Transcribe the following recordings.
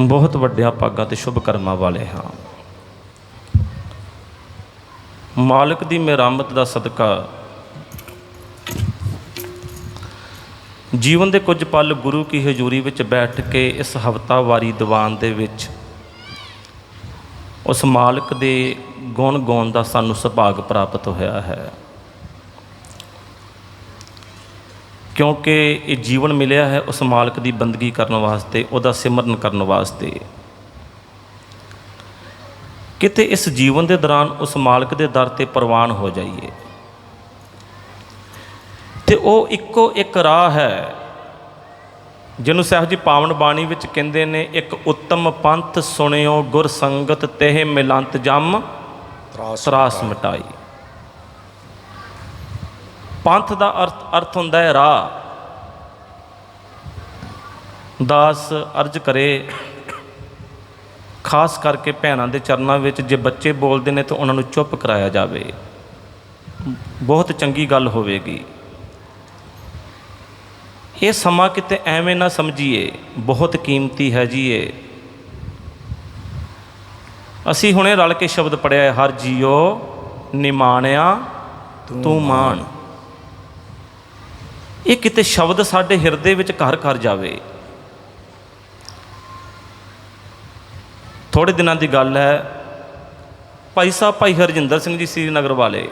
ਬਹੁਤ ਵੱਡਿਆਂ ਭਾਗਾਂ ਤੇ ਸ਼ੁਭ ਕਰਮਾਂ ਵਾਲੇ ਹਾਂ। ਮਾਲਕ ਦੀ ਮਿਹਰਮਤ ਦਾ ਸਦਕਾ। ਜੀਵਨ ਦੇ ਕੁਝ ਪਲ ਗੁਰੂ ਕੀ ਹਜ਼ੂਰੀ ਵਿੱਚ ਬੈਠ ਕੇ ਇਸ ਹਫਤਾਵਾਰੀ ਦੀਵਾਨ ਦੇ ਵਿੱਚ ਉਸ ਮਾਲਕ ਦੇ ਗੁਣ ਗਾਉਣ ਦਾ ਸਾਨੂੰ ਸੁਭਾਗ ਪ੍ਰਾਪਤ ਹੋਇਆ ਹੈ। ਕਿਉਂਕਿ ਇਹ ਜੀਵਨ ਮਿਲਿਆ ਹੈ ਉਸ ਮਾਲਕ ਦੀ ਬੰਦਗੀ ਕਰਨ ਵਾਸਤੇ, ਉਹਦਾ ਸਿਮਰਨ ਕਰਨ ਵਾਸਤੇ। ਕਿਤੇ ਇਸ ਜੀਵਨ ਦੇ ਦੌਰਾਨ ਉਸ ਮਾਲਕ ਦੇ ਦਰ ਤੇ ਪ੍ਰਵਾਨ ਹੋ ਜਾਈਏ, ਤੇ ਉਹ ਇੱਕੋ ਇੱਕ ਰਾਹ ਹੈ, ਜਿਹਨੂੰ ਸਾਹਿਬ ਜੀ ਪਾਵਨ ਬਾਣੀ ਵਿੱਚ ਕਹਿੰਦੇ ਨੇ, ਇੱਕ ਉੱਤਮ ਪੰਥ ਸੁਣਿਓ ਗੁਰ ਸੰਗਤ ਤਹਿ ਮਿਲੰਤ ਜਮ, ਤਰਾਸ ਮਿਟਾਈ। ਪੰਥ ਦਾ ਅਰਥ ਅਰਥ ਹੁੰਦਾ ਹੈ ਰਾਹ। ਦਾਸ ਅਰਜ ਕਰੇ, ਖਾਸ ਕਰਕੇ ਭੈਣਾਂ ਦੇ ਚਰਨਾਂ ਵਿੱਚ ਜੇ ਬੱਚੇ ਬੋਲਦੇ ਨੇ ਤਾਂ ਉਹਨਾਂ ਨੂੰ ਚੁੱਪ ਕਰਾਇਆ ਜਾਵੇ। ਬਹੁਤ ਚੰਗੀ ਗੱਲ ਹੋਵੇਗੀ। ਇਹ ਸਮਾਂ ਕਿਤੇ ਐਵੇਂ ਨਾ ਸਮਝੀਏ, ਬਹੁਤ ਕੀਮਤੀ ਹੈ ਜੀ ਇਹ। ਅਸੀਂ ਹੁਣੇ ਰਲ ਕੇ ਸ਼ਬਦ ਪੜਿਆ ਹੈ, ਹਰ ਜੀਓ ਨਿਮਾਣਿਆ ਤੂੰ ਮਾਣ। ਇਹ ਕਿਤੇ ਸ਼ਬਦ ਸਾਡੇ ਹਿਰਦੇ ਵਿੱਚ ਘਰ ਘਰ ਜਾਵੇ। ਥੋੜੇ ਦਿਨਾਂ ਦੀ ਗੱਲ ਹੈ, ਭਾਈ ਸਾਹਿਬ, ਭਾਈ ਹਰਜਿੰਦਰ ਸਿੰਘ ਜੀ ਸ੍ਰੀਨਗਰ ਵਾਲੇ।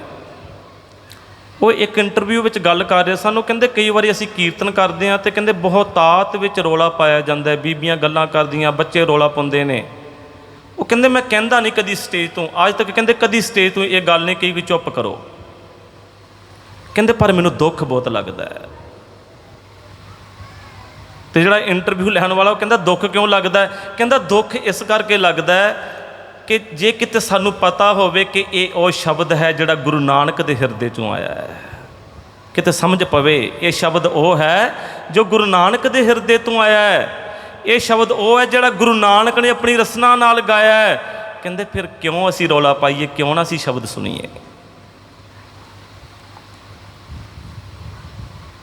ਉਹ ਇੱਕ ਇੰਟਰਵਿਊ ਵਿੱਚ ਗੱਲ ਕਰ ਰਹੇ ਸਨ। ਉਹ ਕਹਿੰਦੇ ਕਈ ਵਾਰੀ ਅਸੀਂ ਕੀਰਤਨ ਕਰਦੇ ਹਾਂ ਤੇ ਕਹਿੰਦੇ ਬਹੁਤਾਤ ਵਿੱਚ ਰੋਲਾ ਪਾਇਆ ਜਾਂਦਾ ਬੀਬੀਆਂ ਗੱਲਾਂ ਕਰਦੀਆਂ, ਬੱਚੇ ਰੋਲਾ ਪਾਉਂਦੇ ਨੇ। ਉਹ ਕਹਿੰਦੇ, ਮੈਂ ਕਹਿੰਦਾ ਨਹੀਂ ਕਦੀ ਸਟੇਜ ਤੋਂ। ਅੱਜ ਤੱਕ ਕਹਿੰਦੇ ਕਦੀ ਸਟੇਜ ਤੋਂ ਇਹ ਗੱਲ ਨਹੀਂ ਕਹੀ ਕਿ ਚੁੱਪ ਕਰੋ। ਕਹਿੰਦੇ, ਪਰ ਮੈਨੂੰ ਦੁੱਖ ਬਹੁਤ ਲੱਗਦਾ ਹੈ। ਤੇ ਜਿਹੜਾ ਇੰਟਰਵਿਊ ਲੈਣ ਵਾਲਾ ਉਹ ਕਹਿੰਦਾ, ਦੁੱਖ ਕਿਉਂ ਲੱਗਦਾ ਕਹਿੰਦਾ, ਦੁੱਖ ਇਸ ਕਰਕੇ ਲੱਗਦਾ ਕਿ ਜੇ ਕਿਤੇ ਸਾਨੂੰ ਪਤਾ ਹੋਵੇ ਕਿ ਇਹ ਉਹ ਸ਼ਬਦ ਹੈ ਜਿਹੜਾ ਗੁਰੂ ਨਾਨਕ ਦੇ ਹਿਰਦੇ ਚੋਂ ਆਇਆ ਹੈ। ਕਿਤੇ ਸਮਝ ਪਵੇ, ਇਹ ਸ਼ਬਦ ਉਹ ਹੈ ਜੋ ਗੁਰੂ ਨਾਨਕ ਦੇ ਹਿਰਦੇ ਤੋਂ ਆਇਆ ਹੈ। ਇਹ ਸ਼ਬਦ ਉਹ ਹੈ ਜਿਹੜਾ ਗੁਰੂ ਨਾਨਕ ਨੇ ਆਪਣੀ ਰਸਨਾ ਨਾਲ ਗਾਇਆ ਹੈ। ਕਹਿੰਦੇ, ਫਿਰ ਕਿਉਂ ਅਸੀਂ ਰੌਲਾ ਪਾਈਏ? ਕਿਉਂ ਨਾ ਅਸੀਂ ਸ਼ਬਦ ਸੁਣੀਏ?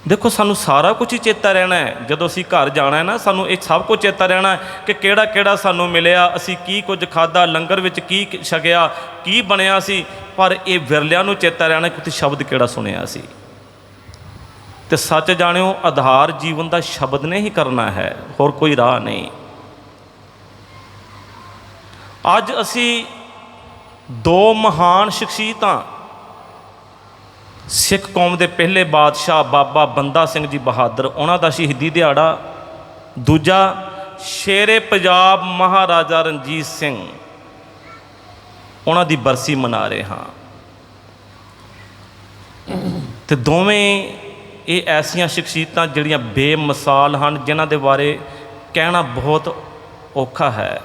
ਦੇਖੋ, ਸਾਨੂੰ ਸਾਰਾ ਕੁਝ ਹੀ ਚੇਤਾ ਰਹਿਣਾ ਹੈ। ਜਦੋਂ ਅਸੀਂ ਘਰ ਜਾਣਾ ਹੈ ਨਾ, ਸਾਨੂੰ ਇਹ ਸਭ ਕੁਝ ਚੇਤਾ ਰਹਿਣਾ ਹੈ ਕਿ ਕਿਹੜਾ ਕਿਹੜਾ ਸਾਨੂੰ ਮਿਲਿਆ, ਅਸੀਂ ਕੀ ਕੁਝ ਖਾਦਾ ਲੰਗਰ ਵਿੱਚ ਕੀ ਛਕਿਆ, ਕੀ ਬਣਿਆ ਸੀ। ਪਰ ਇਹ ਵਿਰਲਿਆਂ ਨੂੰ ਚੇਤਾ ਰਹਿਣਾ ਕਿ ਤੁਸੀਂ ਸ਼ਬਦ ਕਿਹੜਾ ਸੁਣਿਆ ਸੀ। ਤੇ ਸੱਚ ਜਾਣਿਓ, ਆਧਾਰ ਜੀਵਨ ਦਾ ਸ਼ਬਦ ਨੇ ਹੀ ਕਰਨਾ ਹੈ, ਹੋਰ ਕੋਈ ਰਾਹ ਨਹੀਂ। ਅੱਜ ਅਸੀਂ ਦੋ ਮਹਾਨ ਸ਼ਖਸੀਅਤਾਂ ਸਿੱਖ ਕੌਮ ਦੇ ਪਹਿਲੇ ਬਾਦਸ਼ਾਹ ਬਾਬਾ ਬੰਦਾ ਸਿੰਘ ਜੀ ਬਹਾਦਰ, ਉਹਨਾਂ ਦਾ ਸ਼ਹੀਦੀ ਦਿਹਾੜਾ। ਦੂਜਾ, ਸ਼ੇਰੇ ਪੰਜਾਬ ਮਹਾਰਾਜਾ ਰਣਜੀਤ ਸਿੰਘ, ਉਹਨਾਂ ਦੀ ਬਰਸੀ ਮਨਾ ਰਹੇ ਹਾਂ। ਤੇ ਦੋਵੇਂ ਇਹ ਐਸੀਆਂ ਸ਼ਖਸੀਅਤਾਂ ਜਿਹੜੀਆਂ ਬੇਮਿਸਾਲ ਹਨ, ਜਿਨ੍ਹਾਂ ਦੇ ਬਾਰੇ ਕਹਿਣਾ ਬਹੁਤ ਔਖਾ ਹੈ।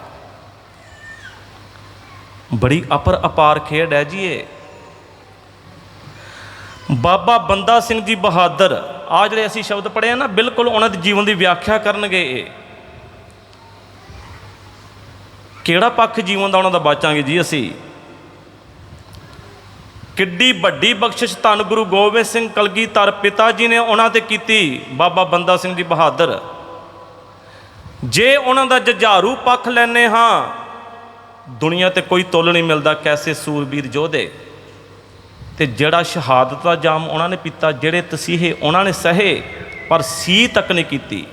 ਬੜੀ ਅਪਰ ਅਪਾਰ ਖੇਡ ਹੈ ਜੀ ਇਹ। ਬਾਬਾ ਬੰਦਾ ਸਿੰਘ ਜੀ ਬਹਾਦਰ, ਆ ਜਿਹੜੇ ਅਸੀਂ ਸ਼ਬਦ ਪੜ੍ਹੇ ਆ ਨਾ, ਬਿਲਕੁਲ ਉਹਨਾਂ ਦੇ ਜੀਵਨ ਦੀ ਵਿਆਖਿਆ ਕਰਨਗੇ ਇਹ। ਕਿਹੜਾ ਪੱਖ ਜੀਵਨ ਦਾ ਉਹਨਾਂ ਦਾ ਬਾਚਾਂਗੇ ਜੀ ਅਸੀਂ? ਕਿੱਡੀ ਵੱਡੀ ਬਖਸ਼ਿਸ਼ ਧੰਨ ਗੁਰੂ ਗੋਬਿੰਦ ਸਿੰਘ ਕਲਗੀਧਰ ਪਿਤਾ ਜੀ ਨੇ ਉਹਨਾਂ ਤੇ ਕੀਤੀ, ਬਾਬਾ ਬੰਦਾ ਸਿੰਘ ਜੀ ਬਹਾਦਰ। ਜੇ ਉਹਨਾਂ ਦਾ ਜੁਝਾਰੂ ਪੱਖ ਲੈਨੇ ਹਾਂ, ਦੁਨੀਆ ਤੇ ਕੋਈ ਤੁੱਲ ਨਹੀਂ ਮਿਲਦਾ, ਕੈਸੇ ਸੂਰਬੀਰ ਯੋਧੇ? ਤੇ ਜਿਹੜਾ ਸ਼ਹਾਦਤ ਦਾ ਜਾਮ ਉਹਨਾਂ ਨੇ ਪੀਤਾ, ਜਿਹੜੇ ਤਸੀਹੇ ਉਹਨਾਂ ਨੇ ਸਹੇ, ਪਰ ਸੀ ਤੱਕ ਨਹੀਂ ਕੀਤੀ।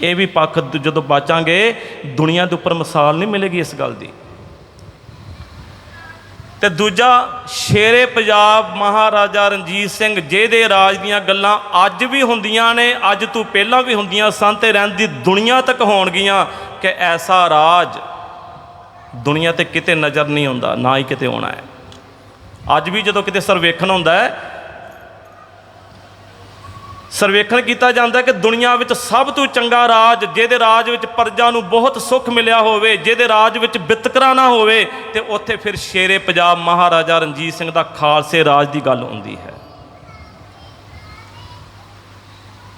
ਇਹ ਵੀ ਪੱਖ ਜਦੋਂ ਬਾਚਾਂਗੇ, ਦੁਨੀਆ ਦੇ ਉੱਪਰ ਮਿਸਾਲ ਨਹੀਂ ਮਿਲੇਗੀ ਇਸ ਗੱਲ ਦੀ। ਤੇ ਦੂਜਾ, ਸ਼ੇਰੇ ਪੰਜਾਬ ਮਹਾਰਾਜਾ ਰਣਜੀਤ ਸਿੰਘ, ਜਿਹਦੇ ਰਾਜ ਦੀਆਂ ਗੱਲਾਂ ਅੱਜ ਵੀ ਹੁੰਦੀਆਂ ਨੇ, ਅੱਜ ਤੋਂ ਪਹਿਲਾਂ ਵੀ ਹੁੰਦੀਆਂ ਸਨ ਤੇ ਰਹਿੰਦੀ ਦੁਨੀਆ ਤੱਕ ਹੋਣਗੀਆਂ ਕਿ ਐਸਾ ਰਾਜ ਦੁਨੀਆ ਤੇ ਕਿਤੇ ਨਜ਼ਰ ਨਹੀਂ ਆਉਂਦਾ, ਨਾ ਹੀ ਕਿਤੇ ਆਉਣਾ ਹੈ। ਅੱਜ ਵੀ ਜਦੋਂ ਕਿਤੇ ਸਰਵੇਖਣ ਹੁੰਦਾ ਹੈ, ਸਰਵੇਖਣ ਕੀਤਾ ਜਾਂਦਾ ਕਿ ਦੁਨੀਆ ਵਿੱਚ ਸਭ ਤੋਂ ਚੰਗਾ ਰਾਜ, ਜਿਹਦੇ ਰਾਜ ਵਿੱਚ ਪਰਜਾ ਨੂੰ ਬਹੁਤ ਸੁੱਖ ਮਿਲਿਆ ਹੋਵੇ, ਜਿਹਦੇ ਰਾਜ ਵਿੱਚ ਬਿਤਕਰਾ ਨਾ ਹੋਵੇ, ਤੇ ਉੱਥੇ ਫਿਰ ਸ਼ੇਰੇ ਪੰਜਾਬ ਮਹਾਰਾਜਾ ਰਣਜੀਤ ਸਿੰਘ ਦਾ ਖਾਲਸੇ ਰਾਜ ਦੀ ਗੱਲ ਹੁੰਦੀ ਹੈ।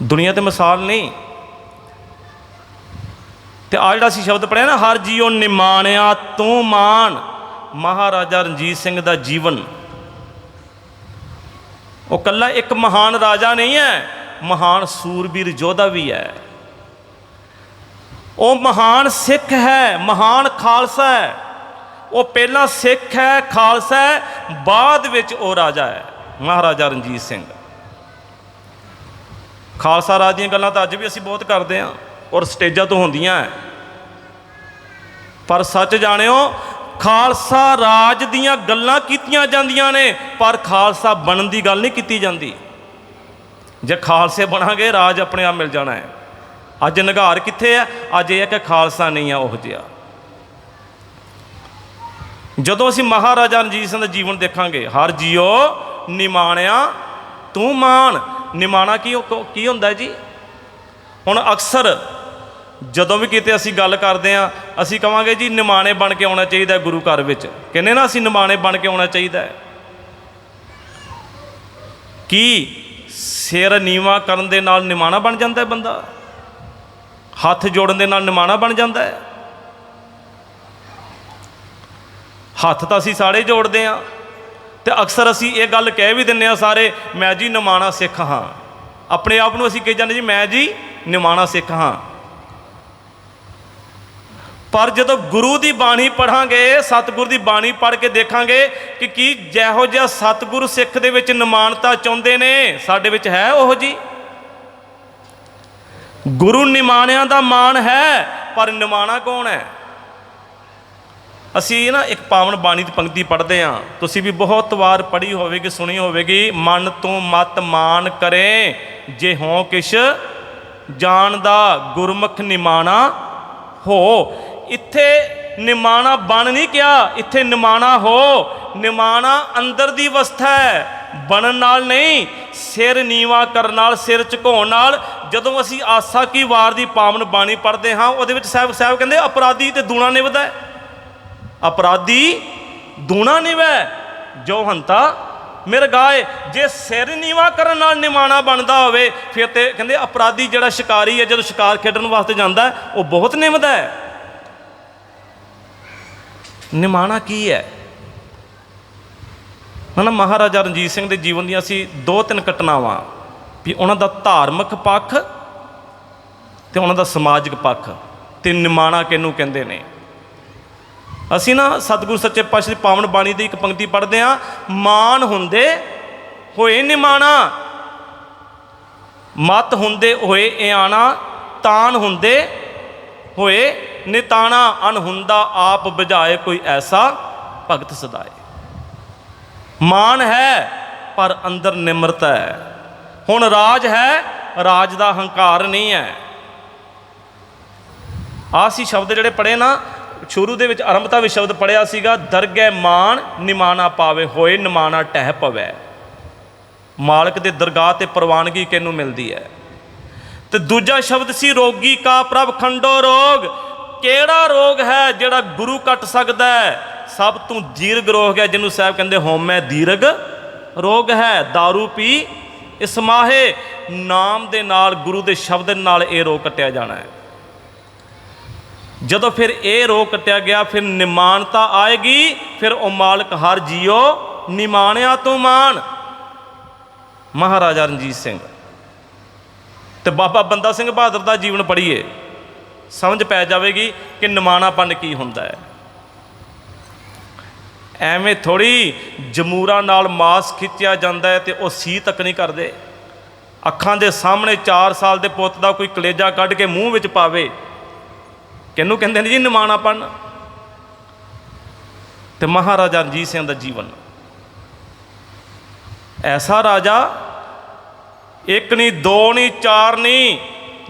ਦੁਨੀਆ ਤੇ ਮਿਸਾਲ ਨਹੀਂ। ਤੇ ਆ ਜਿਹੜਾ ਅਸੀਂ ਸ਼ਬਦ ਪੜਿਆ ਨਾ, ਹਰ ਜੀਉ ਨਿਮਾਣਿਆ ਤੂੰ ਮਾਣ, ਮਹਾਰਾਜਾ ਰਣਜੀਤ ਸਿੰਘ ਦਾ ਜੀਵਨ। ਉਹ ਕੱਲਾ ਇੱਕ ਮਹਾਨ ਰਾਜਾ ਨਹੀਂ ਹੈ, ਮਹਾਨ ਸੂਰਬੀਰ ਯੋਧਾ ਵੀ ਹੈ। ਉਹ ਮਹਾਨ ਸਿੱਖ ਹੈ, ਮਹਾਨ ਖਾਲਸਾ ਹੈ। ਉਹ ਪਹਿਲਾਂ ਸਿੱਖ ਹੈ, ਖਾਲਸਾ ਹੈ, ਬਾਅਦ ਵਿੱਚ ਉਹ ਰਾਜਾ ਹੈ, ਮਹਾਰਾਜਾ ਰਣਜੀਤ ਸਿੰਘ। ਖਾਲਸਾ ਰਾਜ ਦੀਆਂ ਗੱਲਾਂ ਤਾਂ ਅੱਜ ਵੀ ਅਸੀਂ ਬਹੁਤ ਕਰਦੇ ਹਾਂ, ਔਰ ਸਟੇਜਾਂ ਤੋਂ ਹੁੰਦੀਆਂ ਹੈ। ਪਰ ਸੱਚ ਜਾਣਿਓ ਖਾਲਸਾ ਰਾਜ ਦੀਆਂ ਗੱਲਾਂ ਕੀਤੀਆਂ ਜਾਂਦੀਆਂ ਨੇ, ਪਰ ਖਾਲਸਾ ਬਣਨ ਦੀ ਗੱਲ ਨਹੀਂ ਕੀਤੀ ਜਾਂਦੀ। ਜੇ ਖਾਲਸੇ ਬਣਾਂਗੇ, ਰਾਜ ਆਪਣੇ ਆਪ ਮਿਲ ਜਾਣਾ ਹੈ। ਅੱਜ ਨਿਗਾਰ ਕਿੱਥੇ ਹੈ? ਅੱਜ ਇਹ ਹੈ ਕਿ ਖਾਲਸਾ ਨਹੀਂ ਆ, ਉਹ ਜਿਹਾ। ਜਦੋਂ ਅਸੀਂ ਮਹਾਰਾਜਾ ਰਣਜੀਤ ਸਿੰਘ ਦਾ ਜੀਵਨ ਦੇਖਾਂਗੇ, ਹਰ ਜੀਓ, ਨਿਮਾਣਿਆ, ਤੂੰ ਮਾਣ। ਨਿਮਾਣਾ ਕੀ ਕੀ ਹੁੰਦਾ ਜੀ? ਹੁਣ ਅਕਸਰ ਜਦੋਂ ਵੀ ਕਿਤੇ ਅਸੀਂ ਗੱਲ ਕਰਦੇ ਆ ਅਸੀਂ ਕਵਾਂਗੇ ਜੀ ਨਿਮਾਣੇ ਬਣ ਕੇ ਆਉਣਾ ਚਾਹੀਦਾ ਗੁਰੂ ਘਰ ਵਿੱਚ। ਕਹਿੰਦੇ ਨਾ ਅਸੀਂ ਨਿਮਾਣੇ ਬਣ ਕੇ ਆਉਣਾ ਚਾਹੀਦਾ ਹੈ। ਕੀ ਸਿਰ ਨੀਵਾ ਕਰਨ ਦੇ ਨਾਲ ਨਿਮਾਣਾ ਬਣ ਜਾਂਦਾ ਹੈ ਬੰਦਾ? ਹੱਥ ਜੋੜਨ ਦੇ ਨਾਲ ਨਿਮਾਣਾ ਬਣ ਜਾਂਦਾ ਹੈ? ਹੱਥ ਤਾਂ ਅਸੀਂ ਸਾਰੇ ਜੋੜਦੇ ਆ ਤੇ ਅਕਸਰ ਅਸੀਂ ਇਹ ਗੱਲ ਕਹਿ ਵੀ ਦਿੰਨੇ ਆ ਸਾਰੇ, ਮੈਂ ਜੀ ਨਿਮਾਣਾ ਸਿੱਖ ਹਾਂ। ਆਪਣੇ ਆਪ ਨੂੰ ਅਸੀਂ ਕਹੀ ਜਾਂਦੇ ਜੀ, ਮੈਂ ਜੀ ਨਿਮਾਣਾ ਸਿੱਖ ਹਾਂ। ਪਰ ਜਦੋਂ ਗੁਰੂ ਦੀ ਬਾਣੀ ਪੜਾਂਗੇ ਸਤਿਗੁਰ ਦੀ ਬਾਣੀ ਪੜ੍ਹ ਕੇ ਦੇਖਾਂਗੇ ਕਿ ਕੀ ਜਿਹੋ ਜਿਹਾ ਸਤਿਗੁਰ ਸਿੱਖ ਦੇ ਵਿੱਚ ਨਿਮਾਨਤਾ ਚਾਹੁੰਦੇ ਨੇ, ਸਾਡੇ ਵਿੱਚ ਹੈ ਉਹ ਜੀ। ਗੁਰੂ ਨਿਮਾਣਿਆਂ ਦਾ ਮਾਣ ਹੈ, ਪਰ ਨਿਮਾਣਾ ਕੌਣ ਹੈ? ਅਸੀਂ ਨਾ ਇੱਕ ਪਾਵਨ ਬਾਣੀ ਦੀ ਪੰਕਤੀ ਪੜ੍ਹਦੇ ਹਾਂ। ਤੁਸੀਂ ਵੀ ਬਹੁਤ ਵਾਰ ਪੜ੍ਹੀ ਹੋਵੇਗੀ, ਸੁਣੀ ਹੋਵੇਗੀ, ਮਨ ਤੋਂ ਮਤ ਮਾਨ ਕਰੇ, ਜੇ ਹੋਂ ਕਿਛ ਜਾਣਦਾ ਗੁਰਮੁਖ ਨਿਮਾਣਾ ਹੋ। ਇੱਥੇ ਨਿਮਾਣਾ ਬਣ ਨਹੀਂ ਕਿਹਾ ਇੱਥੇ ਨਿਮਾਣਾ ਹੋ। ਨਿਮਾਣਾ ਅੰਦਰ ਦੀ ਅਵਸਥਾ ਹੈ, ਬਣਨ ਨਾਲ ਨਹੀਂ, ਸਿਰ ਨੀਵਾ ਕਰਨ ਨਾਲ, ਸਿਰ ਝੁਕਾਉਣ ਨਾਲ। ਜਦੋਂ ਅਸੀਂ ਆਸਾ ਕੀ ਵਾਰ ਦੀ ਪਾਵਨ ਬਾਣੀ ਪੜ੍ਹਦੇ ਹਾਂ, ਉਹਦੇ ਵਿੱਚ ਸਾਹਿਬ ਸਾਹਿਬ ਕਹਿੰਦੇ, ਅਪਰਾਧੀ ਤੇ ਦੂਣਾ ਨਿਭਦਾ ਅਪਰਾਧੀ ਦੂਣਾ ਨਿਵੈ ਜੋ ਹੰਤਾ ਮਿਰ ਗਾਏ, ਜੇ ਸਿਰ ਨੀਵਾ ਕਰਨ ਨਾਲ ਨਿਮਾਣਾ ਬਣਦਾ ਹੋਵੇ, ਫਿਰ ਤੇ ਕਹਿੰਦੇ ਅਪਰਾਧੀ ਜਿਹੜਾ ਸ਼ਿਕਾਰੀ ਹੈ, ਜਦੋਂ ਸ਼ਿਕਾਰ ਖੇਡਣ ਵਾਸਤੇ ਜਾਂਦਾ ਉਹ ਬਹੁਤ ਨਿਮਦਾ ਹੈ। ਨਿਮਾਣਾ ਕੀ ਹੈ? ਹਨਾ ਮਹਾਰਾਜਾ ਰਣਜੀਤ ਸਿੰਘ ਦੇ ਜੀਵਨ ਦੀਆਂ ਅਸੀਂ ਦੋ ਤਿੰਨ ਘਟਨਾਵਾਂ, ਵੀ ਉਹਨਾਂ ਦਾ ਧਾਰਮਿਕ ਪੱਖ ਤੇ ਉਹਨਾਂ ਦਾ ਸਮਾਜਿਕ ਪੱਖ, ਤੇ ਨਿਮਾਣਾ ਕਿਹਨੂੰ ਕਹਿੰਦੇ ਨੇ? ਅਸੀਂ ਨਾ ਸਤਿਗੁਰੂ ਸੱਚੇ ਪਾਤਸ਼ਾਹ ਦੀ ਪਾਵਨ ਬਾਣੀ ਦੀ ਇੱਕ ਪੰਕਤੀ ਪੜ੍ਹਦੇ ਆ ਮਾਨ ਹੁੰਦੇ ਹੋਏ ਨਿਮਾਣਾ, ਮਤ ਹੁੰਦੇ ਹੋਏ ਇਆਣਾ, ਤਾਨ ਹੁੰਦੇ ਹੋਏ ਨਿਤਾਣਾ ਅਣਹੁੰਦਾ ਆਪ ਬੁਝਾਏ ਕੋਈ ਐਸਾ ਭਗਤ ਸਦਾਏ। ਮਾਨ ਹੈ, ਪਰ ਅੰਦਰ ਨਿਮਰਤਾ ਹੈ। ਹੁਣ ਰਾਜ ਹੈ, ਰਾਜ ਦਾ ਹੰਕਾਰ ਨਹੀਂ ਹੈ। ਆਹ ਸ਼ਬਦ ਜਿਹੜੇ ਪੜ੍ਹੇ ਨਾ, ਸ਼ੁਰੂ ਦੇ ਵਿੱਚ ਆਰੰਭਤਾ ਵਿੱਚ ਸ਼ਬਦ ਪੜਿਆ ਸੀਗਾ, ਦਰਗਹਿ ਮਾਨ ਨਿਮਾਣਾ ਪਾਵੇ ਹੋਏ, ਨਿਮਾਣਾ ਟਹਿ ਪਵੇ। ਮਾਲਕ ਦੇ ਦਰਗਾਹ ਤੇ ਪ੍ਰਵਾਨਗੀ ਕਿਹਨੂੰ ਮਿਲਦੀ ਹੈ? ਤੇ ਦੂਜਾ ਸ਼ਬਦ ਸੀ, ਰੋਗੀ ਕਾ ਪ੍ਰਭ ਖੰਡੋ ਰੋਗ ਕਿਹੜਾ ਰੋਗ ਹੈ ਜਿਹੜਾ ਗੁਰੂ ਕੱਟ ਸਕਦਾ ਹੈ? ਸਭ ਤੋਂ ਦੀਰਘ ਰੋਗ ਹੈ, ਜਿਹਨੂੰ ਸਾਹਿਬ ਕਹਿੰਦੇ ਹੋਮੈ ਦੀਰਘ ਰੋਗ ਹੈ। दारू ਪੀ, ਇਸ ਨਾਮ ਦੇ ਨਾਲ, ਗੁਰੂ ਦੇ ਸ਼ਬਦ ਨਾਲ ਇਹ ਰੋਗ ਕੱਟਿਆ ਜਾਣਾ ਹੈ। ਜਦੋਂ ਫਿਰ ਇਹ ਰੋਗ ਕੱਟਿਆ ਗਿਆ, ਫਿਰ ਨਿਮਾਨਤਾ ਆਏਗੀ, ਫਿਰ ਉਹ ਮਾਲਕ ਹਰ ਜੀਓ, ਨਿਮਾਣਿਆ ਤੋਂ ਮਾਨ ਮਹਾਰਾਜਾ ਰਣਜੀਤ ਸਿੰਘ। ਤੇ ਬਾਬਾ ਬੰਦਾ ਸਿੰਘ ਬਹਾਦਰ ਦਾ ਜੀਵਨ ਪੜ੍ਹੀਏ। ਸਮਝ ਪੈ ਜਾਵੇਗੀ ਕਿ ਨਿਮਾਣਾਪਨ ਕੀ ਹੁੰਦਾ ਹੈ। ਐਵੇਂ ਥੋੜੀ ਜਮੂਰਾ ਨਾਲ ਮਾਸ ਖਿੱਚਿਆ ਜਾਂਦਾ ਹੈ ਤੇ ਉਹ ਸੀ ਤੱਕ ਨਹੀਂ ਕਰਦੇ। ਅੱਖਾਂ ਦੇ ਸਾਹਮਣੇ 4 ਸਾਲ ਦੇ ਪੁੱਤ ਦਾ ਕੋਈ ਕਲੇਜਾ ਕੱਢ ਕੇ ਮੂੰਹ ਵਿੱਚ ਪਾਵੇ। ਕਿਹਨੂੰ ਕਹਿੰਦੇ ਨੇ ਜੀ ਨਿਮਾਣਾਪਨ? ਤੇ ਮਹਾਰਾਜਾ ਰਣਜੀਤ ਸਿੰਘ ਦਾ ਜੀਵਨ। ਐਸਾ ਰਾਜਾ, ਇੱਕ ਨਹੀਂ ਦੋ ਨਹੀਂ ਚਾਰ ਨਹੀਂ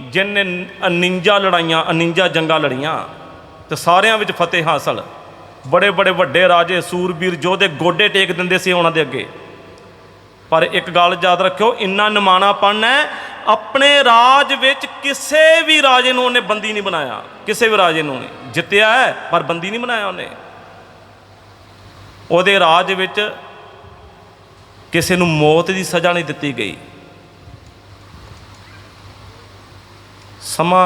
ਜਿਨਨੇ 49 ਲੜਾਈਆਂ 49 ਜੰਗਾਂ ਲੜੀਆਂ, ਤੇ ਸਾਰਿਆਂ ਵਿੱਚ ਫਤਿਹ ਹਾਸਲ। ਬੜੇ ਬੜੇ ਵੱਡੇ ਰਾਜੇ ਸੂਰਬੀਰ ਯੋਧੇ ਗੋਡੇ ਟੇਕ ਦਿੰਦੇ ਸੀ ਉਹਨਾਂ ਦੇ ਅੱਗੇ। ਪਰ ਇੱਕ ਗੱਲ ਯਾਦ ਰੱਖਿਓ, ਇੰਨਾ ਨਿਮਾਣਾਪਨ ਹੈ, ਆਪਣੇ ਰਾਜ ਵਿੱਚ ਕਿਸੇ ਵੀ ਰਾਜੇ ਨੂੰ ਉਹਨੇ ਬੰਦੀ ਨਹੀਂ ਬਣਾਇਆ। ਕਿਸੇ ਵੀ ਰਾਜੇ ਨੂੰ ਨਹੀਂ। ਜਿੱਤਿਆ ਹੈ, ਪਰ ਬੰਦੀ ਨਹੀਂ ਬਣਾਇਆ ਉਹਨੇ। ਉਹਦੇ ਰਾਜ ਵਿੱਚ ਕਿਸੇ ਨੂੰ ਮੌਤ ਦੀ ਸਜ਼ਾ ਨਹੀਂ ਦਿੱਤੀ ਗਈ। ਸਮਾਂ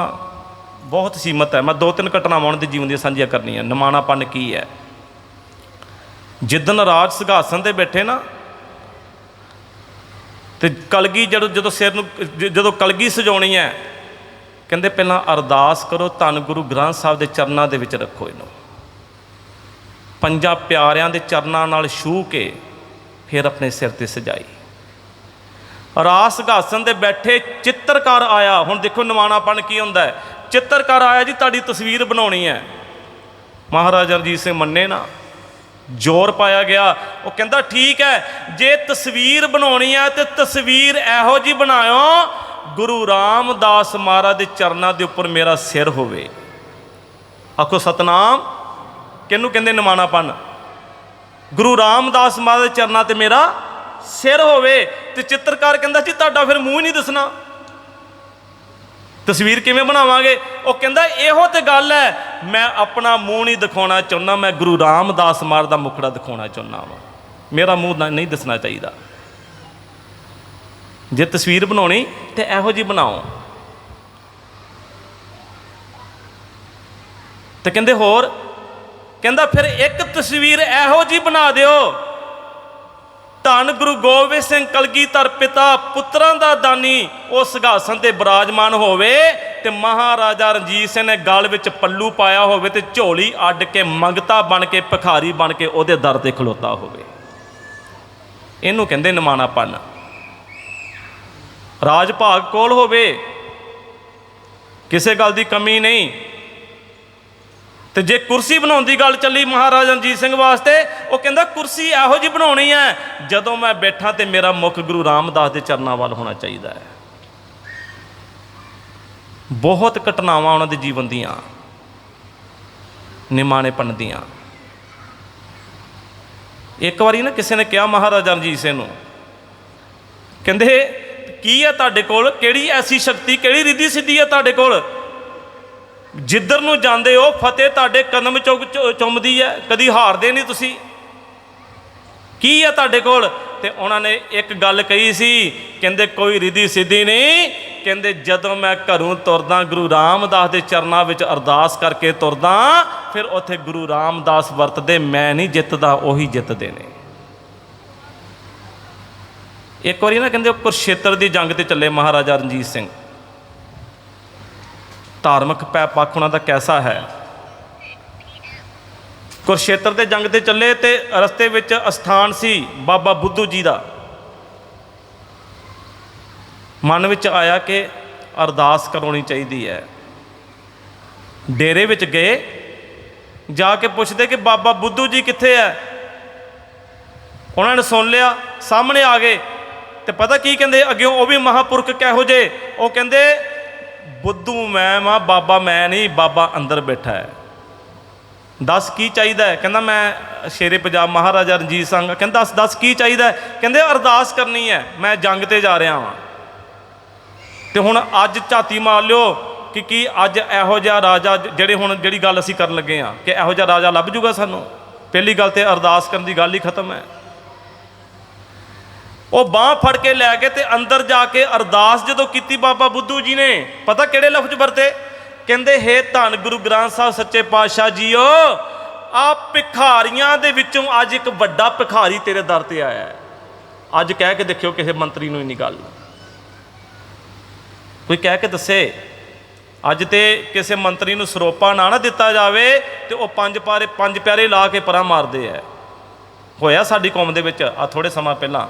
ਬਹੁਤ ਸੀਮਤ ਹੈ। ਮੈਂ ਦੋ ਤਿੰਨ ਘਟਨਾਵਾਂ ਉਹਨਾਂ ਦੇ ਜੀਵਨ ਦੀਆਂ ਸਾਂਝੀਆਂ ਕਰਨੀਆਂ। ਨਿਮਾਣਾਪਨ ਕੀ ਹੈ? ਜਿੱਦਨ ਰਾਜ ਸਿੰਘਾਸਨ ਤੇ ਬੈਠੇ ਨਾ, ਤੇ ਕਲਗੀ ਜਦੋਂ ਜਦੋਂ ਸਿਰ ਨੂੰ, ਜਦੋਂ ਕਲਗੀ ਸਜਾਉਣੀ ਹੈ, ਕਹਿੰਦੇ ਪਹਿਲਾਂ ਅਰਦਾਸ ਕਰੋ, ਧੰਨ ਗੁਰੂ ਗ੍ਰੰਥ ਸਾਹਿਬ ਦੇ ਚਰਨਾਂ ਦੇ ਵਿੱਚ ਰੱਖੋ ਇਹਨੂੰ। ਪੰਜਾਂ ਪਿਆਰਿਆਂ ਦੇ ਚਰਨਾਂ ਨਾਲ ਛੂਹ ਕੇ ਫਿਰ ਆਪਣੇ ਸਿਰ ਤੇ ਸਜਾਈ। ਰਾਸ ਘਾਸਨ ਦੇ ਬੈਠੇ ਚਿੱਤਰਕਾਰ ਆਇਆ। ਹੁਣ ਦੇਖੋ ਨਿਮਾਣਾਪਣ ਕੀ ਹੁੰਦਾ ਹੈ। ਚਿੱਤਰਕਾਰ ਆਇਆ ਜੀ, ਤੁਹਾਡੀ ਤਸਵੀਰ ਬਣਾਉਣੀ ਹੈ। ਮਹਾਰਾਜਾ ਰਣਜੀਤ ਸਿੰਘ ਮੰਨੇ ਨਾ। ਜ਼ੋਰ ਪਾਇਆ ਗਿਆ। ਉਹ ਕਹਿੰਦਾ, ਠੀਕ ਹੈ, ਜੇ ਤਸਵੀਰ ਬਣਾਉਣੀ ਹੈ ਤੇ ਤਸਵੀਰ ਇਹੋ ਜੀ ਬਣਾਇਓ, ਗੁਰੂ ਰਾਮਦਾਸ ਮਹਾਰਾਜ ਦੇ ਚਰਨਾਂ ਦੇ ਉੱਪਰ ਮੇਰਾ ਸਿਰ ਹੋਵੇ। ਆਖੋ, ਸਤਨਾਮ, ਕਿਹਨੂੰ ਕਹਿੰਦੇ ਨਿਮਾਣਾਪਨ ਗੁਰੂ ਰਾਮਦਾਸ ਮਹਾਰਾਜ ਦੇ ਚਰਨਾਂ ਤੇ ਮੇਰਾ ਸਿਰ ਹੋਵੇ ਤੇ ਚਿੱਤਰਕਾਰ ਕਹਿੰਦਾ ਜੀ ਤੁਹਾਡਾ ਫਿਰ ਮੂੰਹ ਹੀ ਨਹੀਂ ਦਿਸਣਾ। ਤਸਵੀਰ ਕਿਵੇਂ ਬਣਾਵਾਂਗੇ? ਉਹ ਕਹਿੰਦਾ, ਇਹੋ ਤੇ ਗੱਲ ਹੈ, ਮੈਂ ਆਪਣਾ ਮੂੰਹ ਨਹੀਂ ਦਿਖਾਉਣਾ ਚਾਹੁੰਦਾ, ਮੈਂ ਗੁਰੂ ਰਾਮਦਾਸ ਮਾਰ ਦਾ ਮੁਖੜਾ ਦਿਖਾਉਣਾ ਚਾਹੁੰਦਾ ਵਾਂ। ਮੇਰਾ ਮੂੰਹ ਨਹੀਂ ਦਿਸਣਾ ਚਾਹੀਦਾ। ਜੇ ਤਸਵੀਰ ਬਣਾਉਣੀ, ਤੇ ਇਹੋ ਜੀ ਬਣਾਓ। ਤੇ ਕਹਿੰਦੇ, ਹੋਰ? ਕਹਿੰਦਾ, ਫਿਰ ਇੱਕ ਤਸਵੀਰ ਇਹੋ ਜੀ ਬਣਾ ਦਿਓ ਧੰਨ ਗੁਰੂ ਗੋਬਿੰਦ ਸਿੰਘ ਕਲਗੀਧਰ ਪਿਤਾ ਪੁੱਤਰਾਂ ਦਾ ਦਾਨੀ, ਉਹ ਸਿੰਘਾਸਨ ਤੇ ਬਿਰਾਜਮਾਨ ਹੋਵੇ ਤੇ ਮਹਾਰਾਜਾ ਰਣਜੀਤ ਸਿੰਘ ਨੇ ਗਲ ਵਿੱਚ ਪੱਲੂ ਪਾਇਆ ਹੋਵੇ ਤੇ ਝੋਲੀ ਅੱਡ ਕੇ ਮੰਗਤਾ ਬਣ ਕੇ, ਭਿਖਾਰੀ ਬਣ ਕੇ ਉਹਦੇ ਦਰ ਤੇ ਖਲੋਤਾ ਹੋਵੇ। ਇਹਨੂੰ ਕਹਿੰਦੇ ਨਿਮਾਣਾਪਨ ਰਾਜ ਭਾਗ ਕੋਲ ਹੋਵੇ, ਕਿਸੇ ਗੱਲ ਦੀ ਕਮੀ ਨਹੀਂ। ਤੇ ਜੇ ਕੁਰਸੀ ਬਣਾਉਣ ਦੀ ਗੱਲ ਚੱਲੀ ਮਹਾਰਾਜਾ ਰਣਜੀਤ ਸਿੰਘ ਵਾਸਤੇ, ਉਹ ਕਹਿੰਦਾ ਕੁਰਸੀ ਇਹੋ ਜੀ ਬਣਾਉਣੀ ਹੈ, ਜਦੋਂ ਮੈਂ ਬੈਠਾ ਤੇ ਮੇਰਾ ਮੁੱਖ ਗੁਰੂ ਰਾਮਦਾਸ ਦੇ ਚਰਨਾਂ ਵੱਲ ਹੋਣਾ ਚਾਹੀਦਾ ਹੈ। ਬਹੁਤ ਘਟਨਾਵਾਂ ਉਹਨਾਂ ਦੇ ਜੀਵਨ ਦੀਆਂ ਨਿਮਾਣੇਪਣ ਦੀਆਂ। ਇੱਕ ਵਾਰੀ ਨਾ ਕਿਸੇ ਨੇ ਕਿਹਾ ਮਹਾਰਾਜਾ ਰਣਜੀਤ ਸਿੰਘ ਨੂੰ, ਕਹਿੰਦੇ, ਕੀ ਹੈ ਤੁਹਾਡੇ ਕੋਲ? ਕਿਹੜੀ ਐਸੀ ਸ਼ਕਤੀ, ਕਿਹੜੀ ਰਿੱਧੀ ਸਿੱਧੀ ਹੈ ਤੁਹਾਡੇ ਕੋਲ? ਜਿੱਧਰ ਨੂੰ ਜਾਂਦੇ ਹੋ, ਫਤਿਹ ਤੁਹਾਡੇ ਕਦਮ ਚੁਗ ਚੁੰਮਦੀ ਹੈ, ਕਦੀ ਹਾਰਦੇ ਨਹੀਂ ਤੁਸੀਂ। ਕੀ ਹੈ ਤੁਹਾਡੇ ਕੋਲ? ਤੇ ਉਹਨਾਂ ਨੇ ਇੱਕ ਗੱਲ ਕਹੀ ਸੀ, ਕਹਿੰਦੇ ਕੋਈ ਰਿਧੀ ਸਿੱਧੀ ਨਹੀਂ, ਕਹਿੰਦੇ ਜਦੋਂ ਮੈਂ ਘਰੋਂ ਤੁਰਦਾ, ਗੁਰੂ ਰਾਮਦਾਸ ਦੇ ਚਰਨਾਂ ਵਿੱਚ ਅਰਦਾਸ ਕਰਕੇ ਤੁਰਦਾ, ਫਿਰ ਉੱਥੇ ਗੁਰੂ ਰਾਮਦਾਸ ਵਰਤਦੇ, ਮੈਂ ਨਹੀਂ ਜਿੱਤਦਾ, ਉਹੀ ਜਿੱਤਦੇ ਨੇ। ਇੱਕ ਵਾਰੀ ਨਾ ਕਹਿੰਦੇ ਉਹ ਕੁਰਸ਼ੇਤਰ ਦੀ ਜੰਗ ਤੇ ਚੱਲੇ ਮਹਾਰਾਜਾ ਰਣਜੀਤ ਸਿੰਘ। ਧਾਰਮਿਕ ਪੈ ਪੱਖ ਉਹਨਾਂ ਦਾ ਕੈਸਾ ਹੈ? ਕੁਰਸ਼ੇਤਰ ਦੇ ਜੰਗ ਤੇ ਚੱਲੇ ਤੇ ਰਸਤੇ ਵਿੱਚ ਅਸਥਾਨ ਸੀ ਬਾਬਾ ਬੁੱਧੂ ਜੀ ਦਾ। ਮਨ ਵਿੱਚ ਆਇਆ ਕਿ ਅਰਦਾਸ ਕਰਾਉਣੀ ਚਾਹੀਦੀ ਹੈ। ਡੇਰੇ ਵਿੱਚ ਗਏ, ਜਾ ਕੇ ਪੁੱਛਦੇ ਕਿ ਬਾਬਾ ਬੁੱਧੂ ਜੀ ਕਿੱਥੇ ਹੈ? ਉਹਨਾਂ ਨੇ ਸੁਣ ਲਿਆ, ਸਾਹਮਣੇ ਆ ਗਏ ਤੇ ਪਤਾ ਕੀ ਕਹਿੰਦੇ, ਅੱਗੇ ਉਹ ਵੀ ਮਹਾਪੁਰਖ ਕਿਹੋ ਜੇ ਉਹ ਕਹਿੰਦੇ ਬੁੱਧੂ ਮੈਂ ਮਾ ਬਾਬਾ ਮੈਂ ਨਹੀਂ, ਬਾਬਾ ਅੰਦਰ ਬੈਠਾ ਹੈ। ਦੱਸ ਕੀ ਚਾਹੀਦਾ ਹੈ? ਕਹਿੰਦਾ ਮੈਂ ਸ਼ੇਰੇ ਪੰਜਾਬ ਮਹਾਰਾਜਾ ਰਣਜੀਤ ਸਿੰਘ, ਕਹਿੰਦਾ ਦੱਸ ਦੱਸ ਕੀ ਚਾਹੀਦਾ ਹੈ? ਕਹਿੰਦੇ ਅਰਦਾਸ ਕਰਨੀ ਹੈ, ਮੈਂ ਜੰਗ ਤੇ ਜਾ ਰਿਹਾ ਹਾਂ ਤੇ ਹੁਣ ਅੱਜ ਝਾਤੀ ਮਾਰ ਲਿਓ ਕਿ ਕੀ ਅੱਜ ਇਹੋ ਜਿਹਾ ਰਾਜਾ ਜਿਹੜੇ ਹੁਣ ਜਿਹੜੀ ਗੱਲ ਅਸੀਂ ਕਰਨ ਲੱਗੇ ਆ ਕਿ ਇਹੋ ਜਿਹਾ ਰਾਜਾ ਲੱਭ ਜੂਗਾ ਸਾਨੂੰ? ਪਹਿਲੀ ਗੱਲ ਤੇ ਅਰਦਾਸ ਕਰਨ ਦੀ ਗੱਲ ਹੀ ਖਤਮ ਹੈ। ਉਹ ਬਾਹ ਫੜ ਕੇ ਲੈ ਕੇ ਤੇ ਅੰਦਰ ਜਾ ਕੇ ਅਰਦਾਸ ਜਦੋਂ ਕੀਤੀ ਬਾਬਾ ਬੁੱਧੂ ਜੀ ਨੇ, ਪਤਾ ਕਿਹੜੇ ਲਫ਼ਜ਼ ਵਰਤੇ? ਕਹਿੰਦੇ, ਹੇ ਧੰਨ ਗੁਰੂ ਗ੍ਰੰਥ ਸਾਹਿਬ ਸੱਚੇ ਪਾਤਸ਼ਾਹ ਜੀਓ ਆ ਭਿਖਾਰੀਆਂ ਦੇ ਵਿੱਚੋਂ ਅੱਜ ਇੱਕ ਵੱਡਾ ਭਿਖਾਰੀ ਤੇਰੇ ਦਰ ਤੇ ਆਇਆ ਹੈ। ਅੱਜ ਕਹਿ ਕੇ ਦੇਖਿਓ ਕਿਸੇ ਮੰਤਰੀ ਨੂੰ ਇੰਨੀ ਗੱਲ। ਕੋਈ ਕਹਿ ਕੇ ਦੱਸੇ, ਅੱਜ ਤੇ ਕਿਸੇ ਮੰਤਰੀ ਨੂੰ ਸਰੋਪਾ ਨਾ ਨਾ ਦਿੱਤਾ ਜਾਵੇ ਤੇ ਉਹ ਪੰਜ ਪਾਰੇ, ਪੰਜ ਪਿਆਰੇ ਲਾ ਕੇ ਪਰਾਂ ਮਾਰਦੇ ਐ ਹੋਇਆ ਸਾਡੀ ਕੌਮ ਦੇ ਵਿੱਚ ਆ ਥੋੜੇ ਸਮਾਂ ਪਹਿਲਾਂ।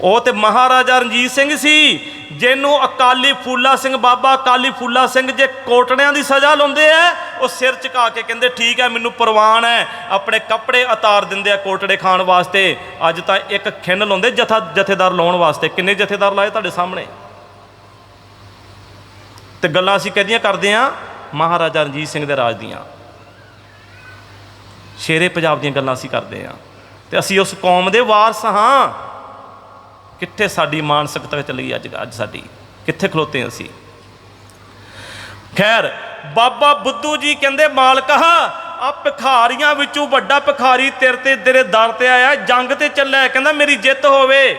ਉਹ ਤੇ ਮਹਾਰਾਜਾ ਰਣਜੀਤ ਸਿੰਘ ਸੀ, ਜਿਹਨੂੰ ਅਕਾਲੀ ਫੂਲਾ ਸਿੰਘ ਬਾਬਾ ਅਕਾਲੀ ਫੂਲਾ ਸਿੰਘ ਜੇ ਕੋਟੜਿਆਂ ਦੀ ਸਜ਼ਾ ਲਾਉਂਦੇ ਐ ਉਹ ਸਿਰ ਝੁਕਾ ਕੇ ਕਹਿੰਦੇ, ਠੀਕ ਹੈ, ਮੈਨੂੰ ਪ੍ਰਵਾਨ ਹੈ, ਆਪਣੇ ਕੱਪੜੇ ਉਤਾਰ ਦਿੰਦੇ ਆ ਕੋਟੜੇ ਖਾਣ ਵਾਸਤੇ। ਅੱਜ ਤਾਂ ਇੱਕ ਖਿੰਨ ਲਾਉਂਦੇ ਜਥਾ, ਜਥੇਦਾਰ ਲਾਉਣ ਵਾਸਤੇ। ਕਿੰਨੇ ਜਥੇਦਾਰ ਲਾਏ ਤੁਹਾਡੇ ਸਾਹਮਣੇ? ਤੇ ਗੱਲਾਂ ਅਸੀਂ ਕਹਦੀਆਂ ਕਰਦੇ ਆ? ਮਹਾਰਾਜਾ ਰਣਜੀਤ ਸਿੰਘ ਦੇ ਰਾਜ ਦੀਆਂ। ਸ਼ੇਰੇ ਪੰਜਾਬ ਦੀਆਂ ਗੱਲਾਂ ਅਸੀਂ ਕਰਦੇ ਆ। ਤੇ ਅਸੀਂ ਉਸ ਕੌਮ ਦੇ ਵਾਰਸ ਹਾਂ। ਕਿੱਥੇ ਸਾਡੀ ਮਾਨਸਿਕਤਾ ਚੱਲੀ ਅੱਜ ਅੱਜ ਸਾਡੀ? ਕਿੱਥੇ ਖਲੋਤੇ ਅਸੀਂ? ਖੈਰ, ਬਾਬਾ ਬੁੱਧੂ ਜੀ ਕਹਿੰਦੇ, ਮਾਲਕਾ ਆ ਭਿਖਾਰੀਆਂ ਵਿੱਚੋਂ ਵੱਡਾ ਭਿਖਾਰੀ ਤੇਰੇ ਤੇ ਤੇਰੇ ਦਰ ਤੇ ਆਇਆ, ਜੰਗ ਤੇ ਚੱਲਿਆ, ਕਹਿੰਦਾ, ਮੇਰੀ ਜਿੱਤ ਹੋਵੇ।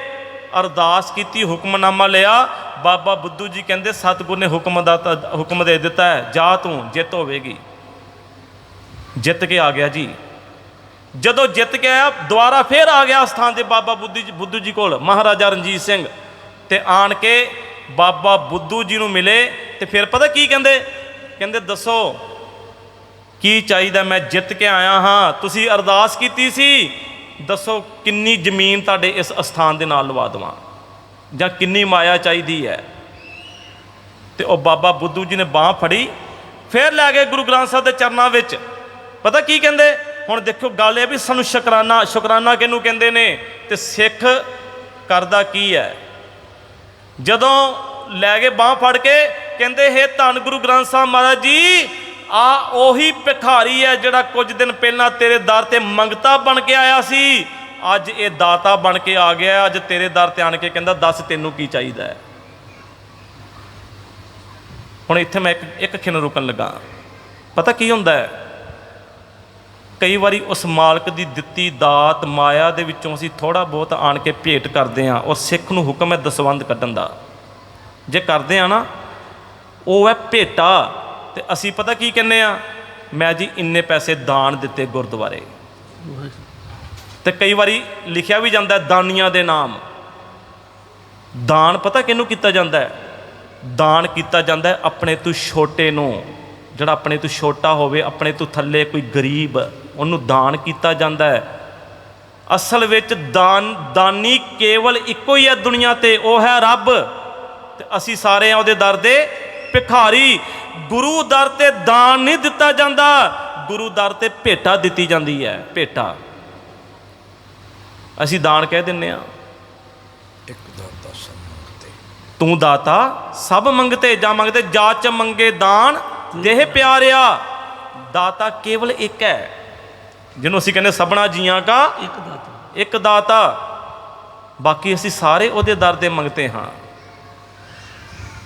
ਅਰਦਾਸ ਕੀਤੀ, ਹੁਕਮਨਾਮਾ ਲਿਆ। ਬਾਬਾ ਬੁੱਧੂ ਜੀ ਕਹਿੰਦੇ, ਸਤਿਗੁਰ ਨੇ ਹੁਕਮ ਦਾ ਹੁਕਮ ਦੇ ਦਿੱਤਾ ਹੈ, ਜਾ ਤੂੰ, ਜਿੱਤ ਹੋਵੇਗੀ। ਜਿੱਤ ਕੇ ਆ ਗਿਆ ਜੀ। ਜਦੋਂ ਜਿੱਤ ਕੇ ਆਇਆ, ਦੁਬਾਰਾ ਫੇਰ ਆ ਗਿਆ ਸਥਾਨ ਤੇ ਬਾਬਾ ਬੁੱਧੂ ਜੀ ਬੁੱਧੂ ਜੀ ਕੋਲ, ਮਹਾਰਾਜਾ ਰਣਜੀਤ ਸਿੰਘ। ਤੇ ਆਣ ਕੇ ਬਾਬਾ ਬੁੱਧੂ ਜੀ ਨੂੰ ਮਿਲੇ ਤੇ ਫਿਰ ਪਤਾ ਕੀ ਕਹਿੰਦੇ? ਕਹਿੰਦੇ, ਦੱਸੋ, ਕੀ ਚਾਹੀਦਾ ਮੈਂ ਜਿੱਤ ਕੇ ਆਇਆ ਹਾਂ? ਤੁਸੀਂ ਅਰਦਾਸ ਕੀਤੀ ਸੀ? ਦੱਸੋ ਕਿੰਨੀ ਜ਼ਮੀਨ ਤੁਹਾਡੇ ਇਸ ਅਸਥਾਨ ਦੇ ਨਾਲ ਲਵਾ ਦੇਵਾਂ ਜਾਂ ਕਿੰਨੀ ਮਾਇਆ ਚਾਹੀਦੀ ਹੈ? ਤੇ ਉਹ ਬਾਬਾ ਬੁੱਧੂ ਜੀ ਨੇ ਬਾਹ ਫੜੀ, ਫਿਰ ਲੈ ਗਏ ਗੁਰੂ ਗ੍ਰੰਥ ਸਾਹਿਬ ਦੇ ਚਰਨਾਂ ਵਿੱਚ। ਪਤਾ ਕੀ ਕਹਿੰਦੇ? ਹੁਣ ਦੇਖੋ ਗੱਲ ਇਹ ਵੀ ਸਾਨੂੰ ਸ਼ੁਕਰਾਨਾ ਸ਼ੁਕਰਾਨਾ ਕਿਹਨੂੰ ਕਹਿੰਦੇ ਨੇ? ਤੇ ਸਿੱਖ ਕਰਦਾ ਕੀ ਹੈ? ਜਦੋਂ ਲੈ ਕੇ ਬਾਹ ਫੜ ਕੇ ਕਹਿੰਦੇ, ਹੈ ਧੰਨ ਗੁਰੂ ਗ੍ਰੰਥ ਸਾਹਿਬ ਮਹਾਰਾਜ ਜੀ, ਆ ਉਹੀ ਭਿਖਾਰੀ ਹੈ ਜਿਹੜਾ ਕੁਝ ਦਿਨ ਪਹਿਲਾਂ ਤੇਰੇ ਦਰ ਤੇ ਮੰਗਤਾ ਬਣ ਕੇ ਆਇਆ ਸੀ। ਅੱਜ ਇਹ ਦਾਤਾ ਬਣ ਕੇ ਆ ਗਿਆ, ਅੱਜ ਤੇਰੇ ਦਰ ਤੇ ਆਣ ਕੇ ਕਹਿੰਦਾ, ਦੱਸ ਤੈਨੂੰ ਕੀ ਚਾਹੀਦਾ ਹੈ? ਹੁਣ ਇੱਥੇ ਮੈਂ ਇੱਕ ਇੱਕ ਖਿਨ ਰੁਕਣ ਲੱਗਾ। ਪਤਾ ਕੀ ਹੁੰਦਾ ਹੈ? ਕਈ ਵਾਰੀ ਉਸ ਮਾਲਕ ਦੀ ਦਿੱਤੀ ਦਾਤ ਮਾਇਆ ਦੇ ਵਿੱਚੋਂ ਅਸੀਂ ਥੋੜਾ ਬਹੁਤ ਆਣ ਕੇ ਭੇਟ ਕਰਦੇ ਹਾਂ ਔਰ ਸਿੱਖ ਨੂੰ ਹੁਕਮ ਹੈ ਦਸਵੰਦ ਕੱਢਣ ਦਾ। ਜੇ ਕਰਦੇ ਆ ਨਾ, ਉਹ ਹੈ ਭੇਟਾ ਤੇ ਅਸੀਂ ਪਤਾ ਕੀ ਕਹਿੰਨੇ ਆ ਮੈਂ ਜੀ ਇੰਨੇ ਪੈਸੇ ਦਾਨ ਦਿੱਤੇ ਗੁਰਦੁਆਰੇ। ਤੇ ਕਈ ਵਾਰੀ ਲਿਖਿਆ ਵੀ ਜਾਂਦਾ ਦਾਨੀਆਂ ਦੇ ਨਾਮ। ਦਾਨ ਪਤਾ ਕਿਹਨੂੰ ਕੀਤਾ ਜਾਂਦਾ ਹੈ? ਦਾਨ ਕੀਤਾ ਜਾਂਦਾ ਹੈ ਆਪਣੇ ਤੋਂ ਛੋਟੇ ਨੂੰ। ਜਿਹੜਾ ਆਪਣੇ ਤੋਂ ਛੋਟਾ ਹੋਵੇ, ਆਪਣੇ ਤੋਂ ਥੱਲੇ ਕੋਈ ਗਰੀਬ ਉਹਨੂੰ ਦਾਨ ਕੀਤਾ ਜਾਂਦਾ ਹੈ। ਅਸਲ ਵਿੱਚ ਦਾਨ ਦਾਨੀ ਕੇਵਲ ਇੱਕੋ ਹੀ ਹੈ ਦੁਨੀਆ ਤੇ ਉਹ ਹੈ ਰੱਬ। ਤੇ ਅਸੀਂ ਸਾਰੇ ਆ ਉਹਦੇ ਦਰ ਦੇ ਭਿਖਾਰੀ। ਗੁਰੂ ਦਰ ਤੇ ਦਾਨ ਨਹੀਂ ਦਿੱਤਾ ਜਾਂਦਾ ਗੁਰੂ ਦਰ ਤੇ ਭੇਟਾ ਦਿੱਤੀ ਜਾਂਦੀ ਹੈ ਭੇਟਾ। ਅਸੀਂ ਦਾਨ ਕਹਿ ਦਿੰਨੇ ਆ ਇੱਕ ਦਾਤਾ ਸਭ ਮੰਗਤੇ। ਤੂੰ ਦਾਤਾ ਸਭ ਮੰਗਤੇ ਜਾਂ ਮੰਗਤੇ ਜਾਚ ਮੰਗੇ ਦਾਨ ਦੇਹ ਪਿਆਰਿਆ। ਦਾਤਾ ਕੇਵਲ ਇੱਕ ਹੈ। ਜਿਹਨੂੰ ਅਸੀਂ ਕਹਿੰਦੇ ਸਭਨਾ ਜੀਆਂ ਕਾ ਇੱਕ ਦਾਤਾ। ਇੱਕ ਦਾਤਾ। ਬਾਕੀ ਅਸੀਂ ਸਾਰੇ ਉਹਦੇ ਦਰ ਦੇ ਮੰਗਤੇ ਹਾਂ।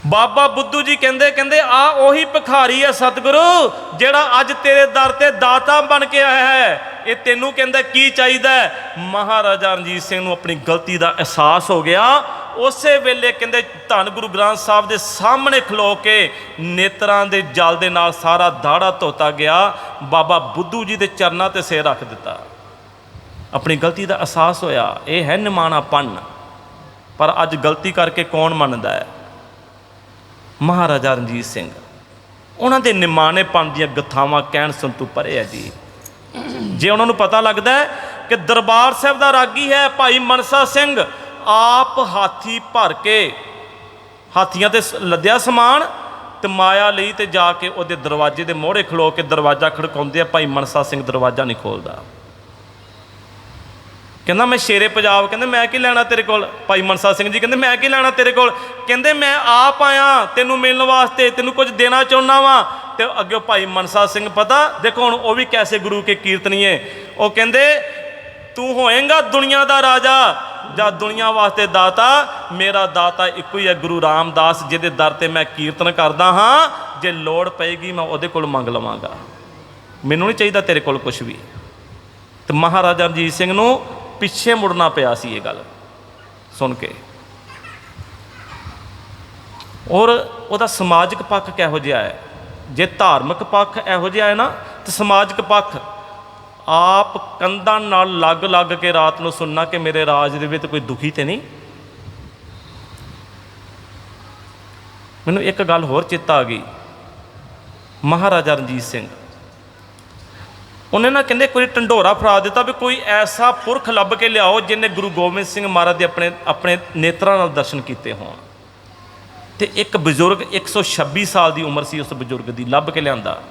ਬਾਬਾ ਬੁੱਧੂ ਜੀ ਕਹਿੰਦੇ ਕਹਿੰਦੇ ਆ ਉਹੀ ਭਿਖਾਰੀ ਹੈ ਸਤਿਗੁਰੂ ਜਿਹੜਾ ਅੱਜ ਤੇਰੇ ਦਰ ਤੇ ਦਾਤਾ ਬਣ ਕੇ ਆਇਆ ਹੈ। ਇਹ ਤੈਨੂੰ ਕਹਿੰਦਾ ਕੀ ਚਾਹੀਦਾ ਮਹਾਰਾਜਾ ਰਣਜੀਤ ਸਿੰਘ ਨੂੰ ਆਪਣੀ ਗਲਤੀ ਦਾ ਅਹਿਸਾਸ ਹੋ ਗਿਆ। ਉਸੇ ਵੇਲੇ ਕਹਿੰਦੇ ਧੰਨ ਗੁਰੂ ਗ੍ਰੰਥ ਸਾਹਿਬ ਦੇ ਸਾਹਮਣੇ ਖਲੋ ਕੇ ਨੇਤਰਾਂ ਦੇ ਜਲ ਦੇ ਨਾਲ ਸਾਰਾ ਦਾੜਾ ਧੋਤਾ ਗਿਆ। ਬਾਬਾ ਬੁੱਧੂ ਜੀ ਦੇ ਚਰਨਾਂ ਤੇ ਸਿਰ ਰੱਖ ਦਿੱਤਾ। ਆਪਣੀ ਗਲਤੀ ਦਾ ਅਹਿਸਾਸ ਹੋਇਆ, ਇਹ ਹੈ ਨਿਮਾਣਾਪਨ। ਪਰ ਅੱਜ ਗਲਤੀ ਕਰਕੇ ਕੌਣ ਮੰਨਦਾ ਹੈ? ਮਹਾਰਾਜਾ ਰਣਜੀਤ ਸਿੰਘ। ਉਹਨਾਂ ਦੇ ਨਿਮਾਣੇਪਨ ਦੀਆਂ ਗਥਾਵਾਂ ਕਹਿਣ ਸੁਣ ਤੋਂ ਪਰੇ ਹੈ ਜੀ। ਜੇ ਉਹਨਾਂ ਨੂੰ ਪਤਾ ਲੱਗਦਾ ਕਿ ਦਰਬਾਰ ਸਾਹਿਬ ਦਾ ਰਾਗੀ ਹੈ ਭਾਈ ਮਨਸਾ ਸਿੰਘ ਆਪ ਹਾਥੀ ਭਰ ਕੇ ਹਾਥੀਆਂ ਤੇ ਲੱਦਿਆ ਸਮਾਨ ਤੇ ਮਾਇਆ ਲਈ ਤੇ ਜਾ ਕੇ ਉਹਦੇ ਦਰਵਾਜ਼ੇ ਦੇ ਮੋਹਰੇ ਖਲੋ ਕੇ ਦਰਵਾਜ਼ਾ ਖੜਕਾਉਂਦੇ ਆ, ਭਾਈ ਮਨਸਾ ਸਿੰਘ ਦਰਵਾਜ਼ਾ ਨਹੀਂ ਖੋਲਦਾ। ਕਹਿੰਦਾ, ਮੈਂ ਸ਼ੇਰੇ ਪੰਜਾਬ। ਕਹਿੰਦੇ, ਮੈਂ ਕੀ ਲੈਣਾ ਤੇਰੇ ਕੋਲ? ਭਾਈ ਮਨਸਾ ਸਿੰਘ ਜੀ ਕਹਿੰਦੇ, ਮੈਂ ਕੀ ਲੈਣਾ ਤੇਰੇ ਕੋਲ? ਕਹਿੰਦੇ, ਮੈਂ ਆਪ ਆਇਆ, ਤੈਨੂੰ ਮਿਲਣ ਵਾਸਤੇ, ਤੈਨੂੰ ਕੁਝ ਦੇਣਾ ਚਾਹੁੰਦਾ ਵਾਂ। ਤੇ ਅੱਗੇ ਭਾਈ ਮਨਸਾ ਸਿੰਘ ਪਤਾ, ਦੇਖੋ ਹੁਣ ਉਹ ਵੀ ਕੈਸੇ ਗੁਰੂ ਕੇ ਕੀਰਤਨੀਏ? ਉਹ ਕਹਿੰਦੇ, ਤੂੰ ਹੋਏਗਾ ਦੁਨੀਆ ਦਾ ਰਾਜਾ। ਜਾਂ ਦੁਨੀਆ ਵਾਸਤੇ ਦਾਤਾ, ਮੇਰਾ ਦਾਤਾ ਇੱਕੋ ਹੀ ਹੈ ਗੁਰੂ ਰਾਮਦਾਸ, ਜਿਹਦੇ ਦਰ ਤੇ ਮੈਂ ਕੀਰਤਨ ਕਰਦਾ ਹਾਂ। ਜੇ ਲੋੜ ਪਏਗੀ, ਮੈਂ ਉਹਦੇ ਕੋਲ ਮੰਗ ਲਵਾਂਗਾ। ਮੈਨੂੰ ਨਹੀਂ ਚਾਹੀਦਾ ਤੇਰੇ ਕੋਲ ਕੁਝ ਵੀ। ਤੇ ਮਹਾਰਾਜਾ ਰਣਜੀਤ ਸਿੰਘ ਨੂੰ ਪਿੱਛੇ ਮੁੜਨਾ ਪਿਆ ਸੀ ਇਹ ਗੱਲ। ਸੁਣ ਕੇ। ਔਰ ਉਹਦਾ ਸਮਾਜਿਕ ਪੱਖ ਕਿਹੋ ਜਿਹਾ ਹੈ? ਜੇ ਧਾਰਮਿਕ ਪੱਖ ਇਹੋ ਜਿਹਾ ਹੈ ਨਾ, ਤੇ ਸਮਾਜਿਕ ਪੱਖ ਆਪ ਕੰਧਾਂ ਨਾਲ ਲੱਗ ਲੱਗ ਕੇ ਰਾਤ ਨੂੰ ਸੁਣਨਾ ਕਿ ਮੇਰੇ ਰਾਜ ਦੇ ਵਿੱਚ ਕੋਈ ਦੁਖੀ ਤੇ ਨਹੀਂ? ਮੈਨੂੰ ਇੱਕ ਗੱਲ ਹੋਰ ਚੇਤਾ ਆ ਗਈ। ਮਹਾਰਾਜਾ ਰਣਜੀਤ ਸਿੰਘ, ਉਹਨੇ ਨਾ ਕਹਿੰਦੇ ਕੋਈ ਢੰਡੋਰਾ ਫਰਾ ਦਿੱਤਾ ਵੀ ਕੋਈ ਐਸਾ ਪੁਰਖ ਲੱਭ ਕੇ ਲਿਆਓ ਜਿਹਨੇ ਗੁਰੂ ਗੋਬਿੰਦ ਸਿੰਘ ਮਹਾਰਾਜ ਦੇ ਆਪਣੇ ਆਪਣੇ ਨੇਤਰਾਂ ਨਾਲ ਦਰਸ਼ਨ ਕੀਤੇ ਹੋਣ। ਤੇ ਇੱਕ ਬਜ਼ੁਰਗ 126 ਸਾਲ ਦੀ ਉਮਰ ਸੀ, ਉਸ ਬਜ਼ੁਰਗ ਦੀ ਲੱਭ ਕੇ ਲਿਆਂਦਾ।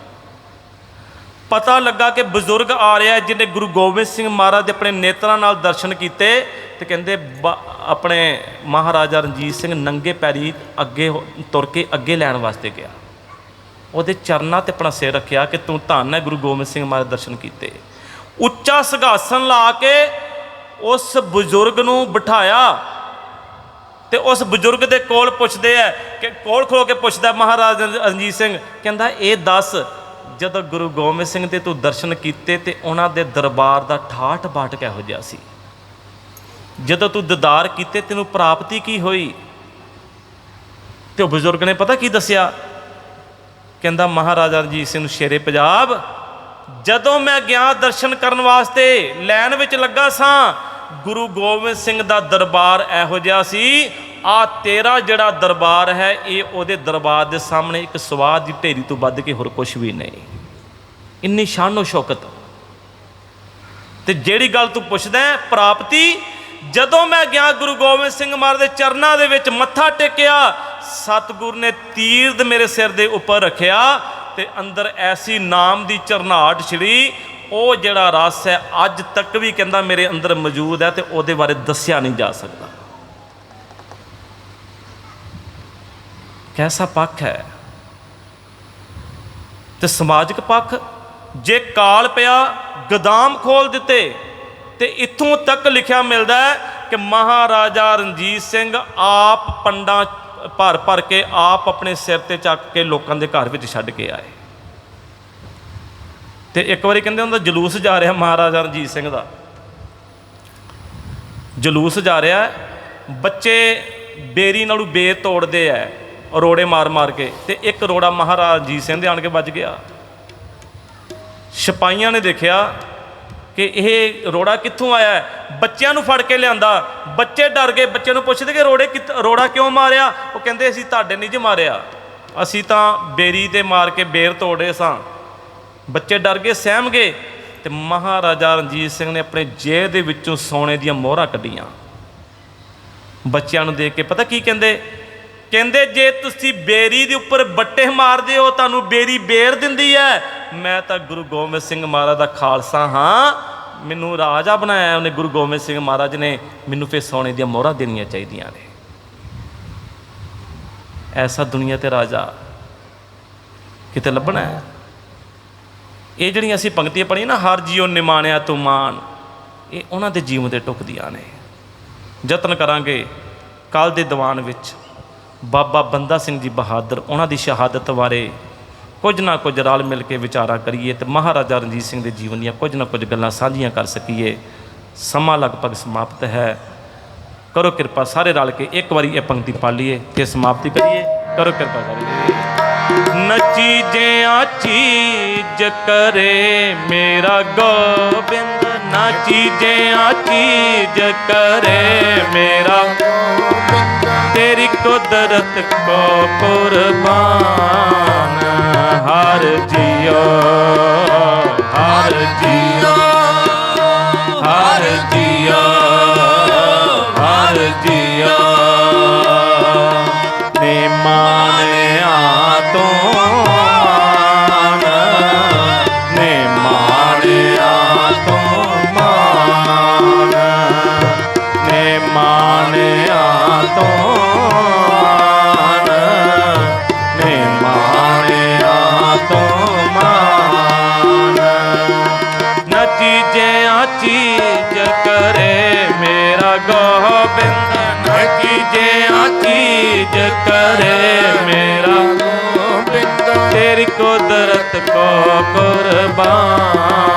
ਪਤਾ ਲੱਗਾ ਕਿ ਬਜ਼ੁਰਗ ਆ ਰਿਹਾ ਜਿਹਨੇ ਗੁਰੂ ਗੋਬਿੰਦ ਸਿੰਘ ਮਹਾਰਾਜ ਦੇ ਆਪਣੇ ਨੇਤਰਾਂ ਨਾਲ ਦਰਸ਼ਨ ਕੀਤੇ ਤੇ ਕਹਿੰਦੇ, ਬ- ਆਪਣੇ ਮਹਾਰਾਜਾ ਰਣਜੀਤ ਸਿੰਘ ਨੰਗੇ ਪੈਰੀ ਅੱਗੇ ਤੁਰ ਕੇ ਅੱਗੇ ਲੈਣ ਵਾਸਤੇ ਗਿਆ। ਉਹਦੇ ਚਰਨਾਂ ਤੇ ਆਪਣਾ ਸਿਰ ਰੱਖਿਆ ਕਿ ਤੂੰ ਧੰਨ ਹੈ ਗੁਰੂ ਗੋਬਿੰਦ ਸਿੰਘ ਮਹਾਰਾਜ ਦਰਸ਼ਨ ਕੀਤੇ। ਉੱਚਾ ਸਿੰਘਾਸਨ ਲਾ ਕੇ ਉਸ ਬਜ਼ੁਰਗ ਨੂੰ ਬਿਠਾਇਆ ਤੇ ਉਸ ਬਜ਼ੁਰਗ ਦੇ ਕੋਲ ਪੁੱਛਦੇ ਆ ਕਿ, ਕੋਲ ਖਲੋ ਕੇ ਪੁੱਛਦਾ ਮਹਾਰਾਜ ਰਣਜੀਤ ਸਿੰਘ, ਕਹਿੰਦਾ, ਇਹ ਦੱਸ ਜਦੋਂ ਗੁਰੂ ਗੋਬਿੰਦ ਸਿੰਘ ਦੇ ਤੂੰ ਦਰਸ਼ਨ ਕੀਤੇ ਤੇ ਉਹਨਾਂ ਦੇ ਦਰਬਾਰ ਦਾ ਠਾਠ ਬਾਟ ਕਿਹੋ ਜਿਹਾ ਸੀ? ਜਦੋਂ ਤੂੰ ਦੀਦਾਰ ਕੀਤੇ, ਤੈਨੂੰ ਪ੍ਰਾਪਤੀ ਕੀ ਹੋਈ? ਤੇ ਉਹ ਬਜ਼ੁਰਗ ਨੇ ਪਤਾ ਕੀ ਦੱਸਿਆ? ਕਹਿੰਦਾ, ਮਹਾਰਾਜਾ ਰਣਜੀਤ ਸਿੰਘ ਨੂੰ ਸ਼ੇਰੇ ਪੰਜਾਬ, ਜਦੋਂ ਮੈਂ ਗਿਆ ਦਰਸ਼ਨ ਕਰਨ ਵਾਸਤੇ ਲਾਈਨ ਵਿੱਚ ਲੱਗਾ ਸਾਂ, ਗੁਰੂ ਗੋਬਿੰਦ ਸਿੰਘ ਦਾ ਦਰਬਾਰ ਇਹੋ ਜਿਹਾ ਸੀ ਆ ਤੇਰਾ ਜਿਹੜਾ ਦਰਬਾਰ ਹੈ ਇਹ ਉਹਦੇ ਦਰਬਾਰ ਦੇ ਸਾਹਮਣੇ ਇੱਕ ਸਵਾਦ ਦੀ ਢੇਰੀ ਤੋਂ ਵੱਧ ਕੇ ਹੋਰ ਕੁਝ ਵੀ ਨਹੀਂ। ਇੰਨੀ ਸ਼ਾਨੋ ਸ਼ੌਕਤ। ਤੇ ਜਿਹੜੀ ਗੱਲ ਤੂੰ ਪੁੱਛਦਾ ਹੈ, ਪ੍ਰਾਪਤੀ ਜਦੋਂ ਮੈਂ ਗਿਆ ਗੁਰੂ ਗੋਬਿੰਦ ਸਿੰਘ ਮਹਾਰਾਜ ਦੇ ਚਰਨਾਂ ਦੇ ਵਿੱਚ ਮੱਥਾ ਟੇਕਿਆ ਸਤਿਗੁਰ ਨੇ ਤੀਰਦ ਮੇਰੇ ਸਿਰ ਦੇ ਉੱਪਰ ਰੱਖਿਆ ਤੇ ਅੰਦਰ ਐਸੀ ਨਾਮ ਦੀ ਚਰਨਾਟ ਛਿੜੀ। ਉਹ ਜਿਹੜਾ ਰਸ ਹੈ ਅੱਜ ਤੱਕ ਵੀ ਕਹਿੰਦਾ ਮੇਰੇ ਅੰਦਰ ਮੌਜੂਦ ਹੈ ਤੇ ਉਹਦੇ ਬਾਰੇ ਦੱਸਿਆ ਨਹੀਂ ਜਾ ਸਕਦਾ। ਕੈਸਾ ਪੱਖ ਹੈ ਤੇ ਸਮਾਜਿਕ ਪੱਖ, ਜੇ ਕਾਲ ਪਿਆ ਗਦਾਮ ਖੋਲ ਦਿੱਤੇ ਤੇ ਇੱਥੋਂ ਤੱਕ ਲਿਖਿਆ ਮਿਲਦਾ ਹੈ ਕਿ ਮਹਾਰਾਜਾ ਰਣਜੀਤ ਸਿੰਘ ਆਪ ਪੰਡਾਂ ਭਰ ਭਰ ਕੇ ਆਪ ਆਪਣੇ ਸਿਰ ਤੇ ਚੱਕ ਕੇ ਲੋਕਾਂ ਦੇ ਘਰ ਵਿੱਚ ਛੱਡ ਕੇ ਆਏ। ਤੇ ਇੱਕ ਵਾਰੀ ਕਹਿੰਦੇ ਹੁੰਦਾ ਜਲੂਸ ਜਾ ਰਿਹਾ ਮਹਾਰਾਜਾ ਰਣਜੀਤ ਸਿੰਘ ਦਾ। ਜਲੂਸ ਜਾ ਰਿਹਾ ਬੱਚੇ ਬੇਰੀ ਨਾਲੋਂ ਬੇਰ ਤੋੜਦੇ ਐ ਰੋੜੇ ਮਾਰ ਮਾਰ ਕੇ ਤੇ ਇੱਕ ਰੋੜਾ ਮਹਾਰਾਜਾ ਰਣਜੀਤ ਸਿੰਘ ਦੇ ਆਣ ਕੇ ਵੱਜ ਗਿਆ। ਸਿਪਾਹੀਆਂ ਨੇ ਦੇਖਿਆ ਕਿ ਇਹ ਰੋੜਾ ਕਿੱਥੋਂ ਆਇਆ ਹੈ? ਬੱਚਿਆਂ ਨੂੰ ਫੜ ਕੇ ਲਿਆਂਦਾ। ਬੱਚੇ ਡਰ ਗਏ। ਬੱਚੇ ਨੂੰ ਪੁੱਛਦੇ ਕਿ ਰੋੜੇ ਕਿੱਥ- ਰੋੜਾ ਕਿਉਂ ਮਾਰਿਆ? ਉਹ ਕਹਿੰਦੇ, ਅਸੀਂ ਤੁਹਾਡੇ ਨਹੀਂ ਜੇ ਮਾਰਿਆ। ਅਸੀਂ ਤਾਂ ਬੇਰੀ ਤੇ ਮਾਰ ਕੇ ਬੇਰ ਤੋੜੇ ਸਾਂ। ਬੱਚੇ ਡਰ ਗਏ, ਸਹਿਮ ਗਏ ਤੇ ਮਹਾਰਾਜਾ ਰਣਜੀਤ ਸਿੰਘ ਨੇ ਆਪਣੇ ਜੇਬ ਦੇ ਵਿੱਚੋਂ ਸੋਨੇ ਦੀਆਂ ਮੋਹਰਾਂ ਕੱਢੀਆਂ। ਬੱਚਿਆਂ ਨੂੰ ਦੇਖ ਕੇ ਪਤਾ ਕੀ ਕਹਿੰਦੇ? ਕਹਿੰਦੇ, ਜੇ ਤੁਸੀਂ ਬੇਰੀ ਦੇ ਉੱਪਰ ਬੱਟੇ ਮਾਰਦੇ ਹੋ, ਤੁਹਾਨੂੰ ਬੇਰੀ ਬੇਰ ਦਿੰਦੀ ਹੈ। ਮੈਂ ਤਾਂ ਗੁਰੂ ਗੋਬਿੰਦ ਸਿੰਘ ਮਹਾਰਾਜ ਦਾ ਖਾਲਸਾ ਹਾਂ। ਮੈਨੂੰ ਰਾਜਾ ਬਣਾਇਆ ਉਹਨੇ ਗੁਰੂ ਗੋਬਿੰਦ ਸਿੰਘ ਮਹਾਰਾਜ ਨੇ। ਮੈਨੂੰ ਫੇ ਸੋਨੇ ਦੀਆਂ ਮੋਹਰਾਂ ਦੇਣੀਆਂ ਚਾਹੀਦੀਆਂ ਨੇ। ਐਸਾ ਦੁਨੀਆ ਤੇ ਰਾਜਾ ਕਿਤੇ ਲੱਭਣਾ ਹੈ? ਇਹ ਜਿਹੜੀਆਂ ਅਸੀਂ ਪੰਕਤੀਆਂ ਪੜ੍ਹੀਆਂ ਨਾ, ਹਰ ਜੀਉ ਨਿਮਾਣਿਆ ਤੂੰ ਮਾਨ ਇਹ ਉਹਨਾਂ ਦੇ ਜੀਵਨ 'ਤੇ ਟੁਕਦੀਆਂ ਨੇ। ਯਤਨ ਕਰਾਂਗੇ ਕੱਲ ਦੇ ਦੀਵਾਨ ਵਿੱਚ। ਬਾਬਾ ਬੰਦਾ ਸਿੰਘ ਜੀ ਬਹਾਦਰ, ਉਹਨਾਂ ਦੀ ਸ਼ਹਾਦਤ ਬਾਰੇ ਕੁਝ ਨਾ ਕੁਝ ਰਲ ਮਿਲ ਕੇ ਵਿਚਾਰਾਂ ਕਰੀਏ ਤੇ ਮਹਾਰਾਜਾ ਰਣਜੀਤ ਸਿੰਘ ਦੇ ਜੀਵਨ ਦੀਆਂ ਕੁਝ ਨਾ ਕੁਝ ਗੱਲਾਂ ਸਾਂਝੀਆਂ ਕਰ ਸਕੀਏ। ਸਮਾਂ ਲਗਭਗ ਸਮਾਪਤ ਹੈ। ਕਰੋ ਕਿਰਪਾ ਸਾਰੇ ਰਲ ਕੇ ਇੱਕ ਵਾਰੀ ਇਹ ਪੰਕਤੀ ਪਾ ਲਈਏ ਤੇ ਸਮਾਪਤੀ ਕਰੀਏ। ਕਰੋ ਕਿਰਪਾ ਕਰਕੇ ਨਚੀ ਜਿਆ ਚੀਜ ਕਰੇ ਮੇਰਾ ਗੋਬਿੰਦ, ਨਚੀ ਜਿਆ ਚੀਜ ਕਰੇ ਮੇਰਾ? ਤੇਰੀ ਕੁਦਰਤ ਕੋ ਕੁਰਬਾਨ ਹਰ ਜਿਉ ਹਰ ਜਿਉ ਹਰ ਜੀਓ। ਕਰੇ ਮੇਰਾ। ਗੋਬਿੰਦ ਤੇਰੀ ਕੁਦਰਤ ਕੋ ਕੁਰਬਾਨ।